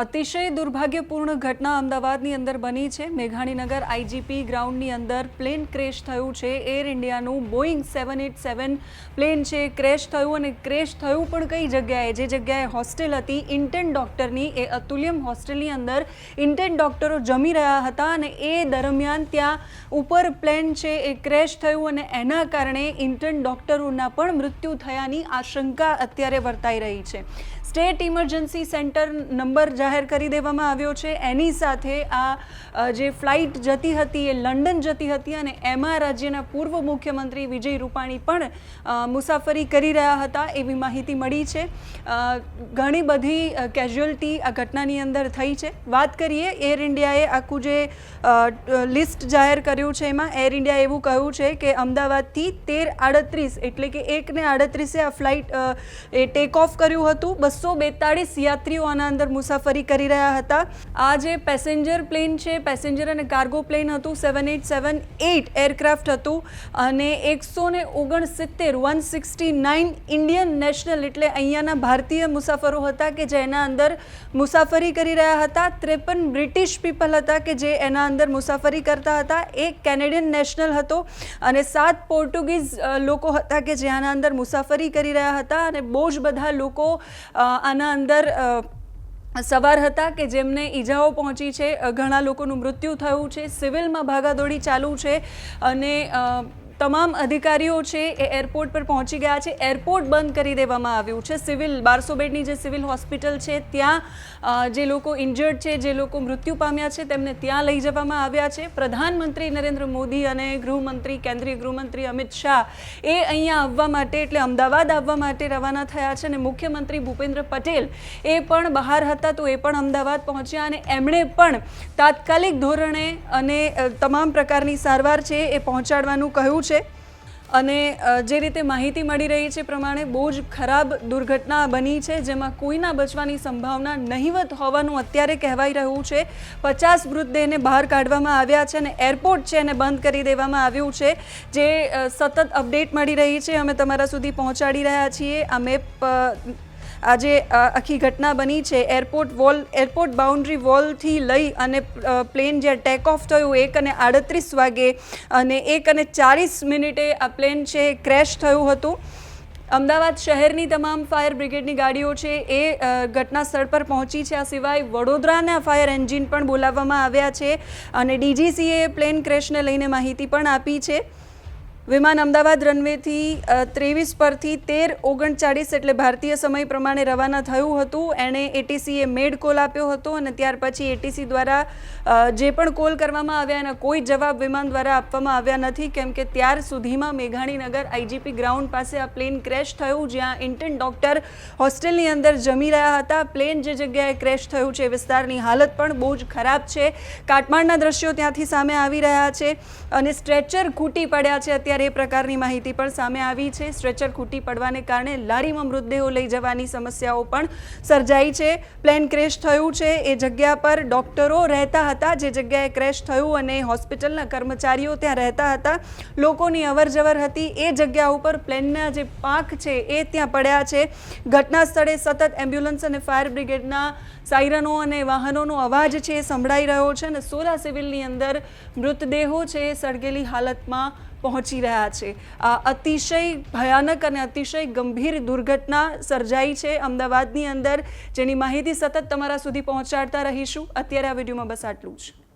અતિશય દુર્ભાગ્યપૂર્ણ ઘટના અમદાવાદની અંદર બની છે. મેઘાણીનગર આઈજીપી ગ્રાઉન્ડની અંદર પ્લેન ક્રેશ થયું છે. Air ઇન્ડિયાનું Boeing seven eight seven plane છે. ક્રેશ થયું અને ક્રેશ થયું પણ કઈ જગ્યાએ? જે જગ્યાએ હોસ્ટેલ હતી ઇન્ટર્ન ડૉક્ટરની, એ અતુલ્યમ હોસ્ટેલની અંદર ઇન્ટર્ન ડૉક્ટરો જમી રહ્યા હતા અને એ દરમિયાન ત્યાં ઉપર પ્લેન છે. એ ક્રેશ થયું અને એના કારણે ઇન્ટર્ન ડૉક્ટરોના પણ મૃત્યુ થયાની આશંકા અત્યારે વર્તાઈ રહી છે. સ્ટેટ ઇમરજન્સી સેન્ટર નંબર જાહેર કરી દેવામાં આવ્યો છે. એની સાથે આ જે ફ્લાઇટ જતી હતી એ લંડન જતી હતી અને એમાં રાજ્યના પૂર્વ મુખ્યમંત્રી વિજય રૂપાણી પણ મુસાફરી કરી રહ્યા હતા એવી માહિતી મળી છે. ઘણી બધી કેઝ્યુઅલ્ટી આ ઘટનાની અંદર થઈ છે. વાત કરીએ એર ઇન્ડિયાએ આખું જે લિસ્ટ જાહેર કર્યું છે એમાં એર ઇન્ડિયાએ એવું કહ્યું છે કે અમદાવાદથી તેર આડત્રીસ એટલે કે એકને આડત્રીસે આ ફ્લાઇટ એ ટેક ઓફ કર્યું હતું. બસો બેતાળીસ યાત્રીઓ આના અંદર મુસાફરી કરી રહ્યા હતા. આ જે પેસેન્જર પ્લેન છે, પેસેન્જર અને કાર્ગો પ્લેન હતું, seven eight seven eight aircraft હતું અને એકસો ને ઓગણસિત્તેર, one sixty nine Indian national એટલે અહીંયાના ભારતીય મુસાફરો હતા કે જેના અંદર મુસાફરી કરી રહ્યા હતા. ત્રેપન બ્રિટિશ પીપલ હતા કે જે એના અંદર મુસાફરી કરતા હતા. એક કેનેડિયન નેશનલ હતો અને સાત પોર્ટુગીઝ લોકો હતા કે જે આના અંદર મુસાફરી કરી રહ્યા હતા અને બહુ જ બધા લોકો આના અંદર સવાર હતા કે જેમને ઈજાઓ પહોંચી છે ઘણા લોકોનું મૃત્યુ થયું છે, સિવિલમાં ભાગાદોડી ચાલુ છે અને તમામ અધિકારીઓ છે એ એરપોર્ટ પર પહોંચી ગયા છે. એરપોર્ટ બંધ કરી દેવામાં આવ્યું છે. સિવિલ, બારસો બેડની જે સિવિલ હોસ્પિટલ છે, ત્યાં જે લોકો ઇન્જર્ડ છે, જે લોકો મૃત્યુ પામ્યા છે, તેમને ત્યાં લઈ જવામાં આવ્યા છે. પ્રધાનમંત્રી નરેન્દ્ર મોદી અને ગૃહમંત્રી, કેન્દ્રીય ગૃહમંત્રી અમિત શાહ એ અહીંયા આવવા માટે, એટલે અમદાવાદ આવવા માટે રવાના થયા છે અને મુખ્યમંત્રી ભૂપેન્દ્ર પટેલ એ પણ બહાર હતા તો એ પણ અમદાવાદ પહોંચ્યા અને એમણે પણ તાત્કાલિક ધોરણે અને તમામ પ્રકારની સારવાર છે એ પહોંચાડવાનું કહ્યું છે. અને જે રીતે માહિતી મળી રહી છે પ્રમાણે બહુ જ ખરાબ દુર્ઘટના બની છે, જેમાં કોઈના બચવાની સંભાવના નહીવત હોવાનું અત્યારે કહેવાઈ રહ્યું છે. પચાસ મૃતદેહને બહાર કાઢવામાં આવ્યા છે અને એરપોર્ટ છે એને બંધ કરી દેવામાં આવ્યું છે. જે સતત અપડેટ મળી રહી છે, અમે તમારા સુધી પહોંચાડી રહ્યા છીએ. આ મેપ આજે આખી ઘટના બની છે. એરપોર્ટ વોલ, એરપોર્ટ બાઉન્ડ્રી વોલથી લઈ અને પ્લેન જ્યાં ટેક ઓફ થયું, એક અને આડત્રીસ વાગે અને એક અને ચાલીસ મિનિટે આ પ્લેન છે ક્રેશ થયું હતું. અમદાવાદ શહેરની તમામ ફાયર બ્રિગેડની ગાડીઓ છે એ ઘટના સ્થળ પર પહોંચી છે. આ સિવાય વડોદરાના ફાયર એન્જિન પણ બોલાવવામાં આવ્યા છે અને ડીજીસીએ પ્લેન ક્રેશને લઈને માહિતી પણ આપી છે. વિમાન અમદાવાદ રનવેથી ત્રેવીસ પરથી તેર ઓગણચાળીસ એટલે ભારતીય સમય પ્રમાણે રવાના થયું હતું. એણે એટીસીએ મેડ કોલ આપ્યો હતો અને ત્યાર પછી એટીસી દ્વારા જે પણ કોલ કરવામાં આવ્યા એના કોઈ જવાબ વિમાન દ્વારા આપવામાં આવ્યા નથી. કેમ કે ત્યાર સુધીમાં મેઘાણીનગર આઈજીપી ગ્રાઉન્ડ પાસે આ પ્લેન ક્રેશ થયું, જ્યાં ઇન્ટર્ન ડૉક્ટર હોસ્ટેલની અંદર જમી રહ્યા હતા. પ્લેન જે જગ્યાએ ક્રેશ થયું છે વિસ્તારની હાલત પણ બહુ જ ખરાબ છે. કાટમાળના દ્રશ્યો ત્યાંથી સામે આવી રહ્યા છે અને સ્ટ્રેચર ખૂટી પડ્યા છે અત્યારે. એ પ્રકારની માહિતી પણ સામે આવી છે. સ્ટ્રેચર ખૂટી પડવાને કારણે લારીમાં મૃતદેહો લઈ જવાની સમસ્યાઓ પણ સર્જાઈ છે. પ્લેન ક્રેશ થયું છે. એ જગ્યા પર ડૉક્ટરો રહેતા હતા. જે જગ્યાએ ક્રેશ થયું અને હોસ્પિટલના કર્મચારીઓ ત્યાં રહેતા હતા. લોકોની અવરજવર હતી. એ જગ્યા ઉપર પ્લેનના જે પાંખ છે એ ત્યાં પડ્યા છે. ઘટના સ્થળે સતત એમ્બ્યુલન્સ અને ફાયર બ્રિગેડના સાયરનો અને વાહનોનો અવાજ છે. એ સંભળાઈ રહ્યો છે અને સોલા સિવિલની અંદર મૃતદેહો છે. સળગેલી હાલતમાં પહોંચી રહ્યા છે. આ અતિશય ભયાનક અને અતિશય ગંભીર દુર્ઘટના સર્જાઈ છે અમદાવાદની અંદર. જેની માહિતી સતત તમારા સુધી પહોંચાડતા રહીશું. અત્યારે આ વિડીયોમાં બસ આટલું જ.